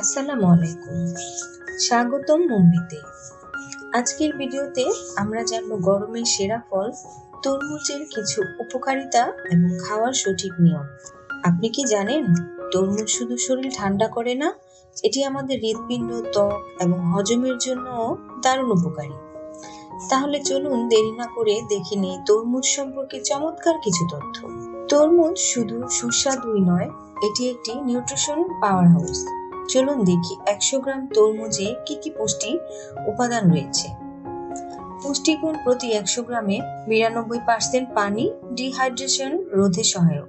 আসসালামু আলাইকুম। স্বাগতম মুম্বিতে। আজকের ভিডিওতে আমরা জানব গরমের সেরা ফল, তরমুজের কিছু উপকারিতা এবং খাওয়ার সঠিক নিয়ম। আপনি কি জানেন, তরমুজ শুধু শরীর ঠান্ডা করে না, এটি আমাদের হৃৎপিণ্ড, ত্বক এবং হজমের জন্য দারুণ উপকারী। তাহলে চলুন দেরি না করে দেখে নিই তরমুজ সম্পর্কে চমৎকার কিছু তথ্য। তরমুজ শুধু সুস্বাদুই নয়, এটি একটি নিউট্রিশন পাওয়ার হাউস চলুন দেখি একশো গ্রাম তরমুজে কি কি পুষ্টি উপাদান রয়েছে। পুষ্টিগুণ প্রতি একশো গ্রামে বিরানব্বই পার্সেন্ট পানি, ডিহাইড্রেশন, রোধে সহায়ক।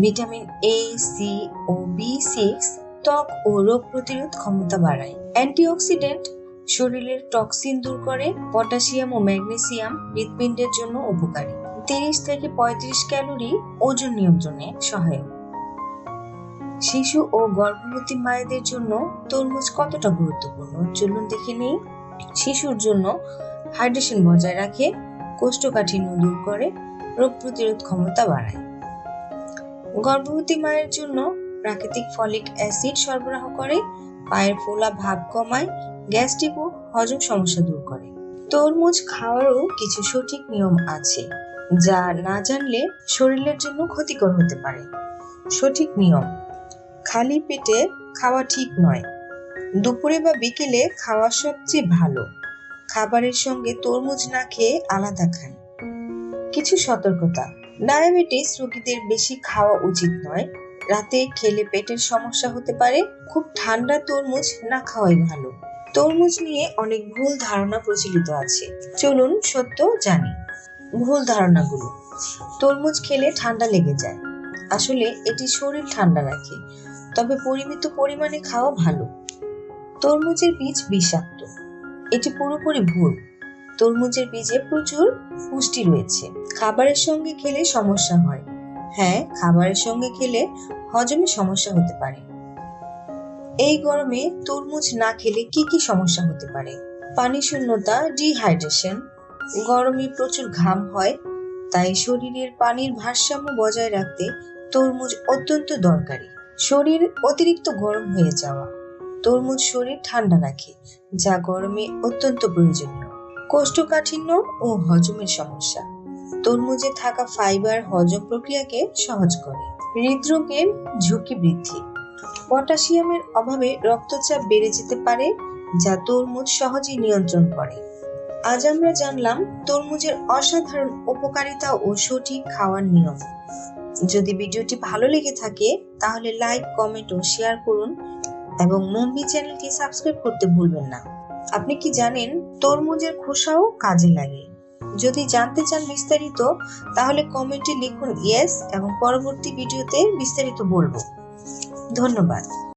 ভিটামিন এ সি ও বি সিক্স ত্বক ও রোগ প্রতিরোধ ক্ষমতা বাড়ায়। অ্যান্টিঅক্সিডেন্ট শরীরের টক্সিন দূর করে, পটাশিয়াম ও ম্যাগনেসিয়াম হৃৎপিণ্ডের জন্য উপকারী। তিরিশ থেকে পঁয়ত্রিশ ক্যালোরি ওজন নিয়ন্ত্রণে সহায়ক। শিশু ও গর্ভবতী মায়েদের জন্য তরমুজ কতটা গুরুত্বপূর্ণ? চলুন দেখে নেই। শিশুর জন্য হাইড্রেশন বজায় রাখে, কোষ্ঠকাঠিন্য দূর করে, রোগ প্রতিরোধ ক্ষমতা বাড়ায়। গর্ভবতী মায়ের জন্য প্রাকৃতিক ফলিক অ্যাসিড সরবরাহ করে, পায়ের ফোলা ভাব কমায়, গ্যাস্ট্রিক ও হজম সমস্যা দূর করে। তরমুজ খাওয়ারও কিছু সঠিক নিয়ম আছে, যা না জানলে শরীরের জন্য ক্ষতিকর হতে পারে। সঠিক নিয়ম খালি পেটে খাওয়া ঠিক নয়। দুপুরে বা বিকেলে খাওয়া সবচেয়ে ভালো। খাবারের সঙ্গে তরমুজ না খেয়ে আলাদা খান। কিছু সতর্কতা। ডায়াবেটিস রোগীদের বেশি খাওয়া উচিত নয়। রাতে খেলে পেটের সমস্যা হতে পারে। খুব ঠান্ডা তরমুজ না খাওয়াই ভালো। তরমুজ নিয়ে অনেক ভুল ধারণা প্রচলিত আছে। চলুন সত্য জানি। ভুল ধারণাগুলো। তরমুজ খেলে ঠান্ডা লেগে যায়। আসলে এটি শরীর ঠান্ডা রাখে। তবে পরিমিত পরিমাণে খাওয়া ভালো। তরমুজের বীজ বিষাক্ত। এটি পুরোপুরি ভুল। তরমুজের বীজে প্রচুর পুষ্টি রয়েছে। খাবারের সঙ্গে খেলে সমস্যা হয়। হ্যাঁ খাবারের সঙ্গে খেলে হজমে সমস্যা হতে পারে। এই গরমে তরমুজ না খেলে কি কি সমস্যা হতে পারে? পানি শূন্যতা ডিহাইড্রেশন গরমে প্রচুর ঘাম হয়, তাই শরীরের পানির ভারসাম্য বজায় রাখতে তরমুজ অত্যন্ত দরকারি। শরীর অতিরিক্ত গরম হয়ে যাওয়া। তরমুজ শরীর ঠান্ডা রাখে, যা গরমে অত্যন্ত প্রয়োজনীয়। কোষ্ঠকাঠিন্য ও হজমের সমস্যা। তরমুজে থাকা ফাইবার হজম প্রক্রিয়াকে সহজ করে। হৃদরোগের ঝুঁকি বৃদ্ধি। পটাশিয়ামের অভাবে রক্তচাপ বেড়ে যেতে পারে, যা তরমুজ সহজেই নিয়ন্ত্রণ করে। আজ আমরা জানলাম তরমুজের অসাধারণ উপকারিতা ও সঠিক খাওয়ার নিয়ম। যদি ভিডিওটি ভালো লেগে থাকে, তাহলে লাইক কমেন্ট ও শেয়ার করুন এবং মুম্বি চ্যানেলটি সাবস্ক্রাইব করতে ভুলবেন না। আপনি কি জানেন, তরমুজের খোসাও কাজে লাগে। যদি জানতে চান বিস্তারিত, তাহলে কমেন্টে লিখুন ইয়েস এবং পরবর্তী ভিডিওতে বিস্তারিত বলব। ধন্যবাদ।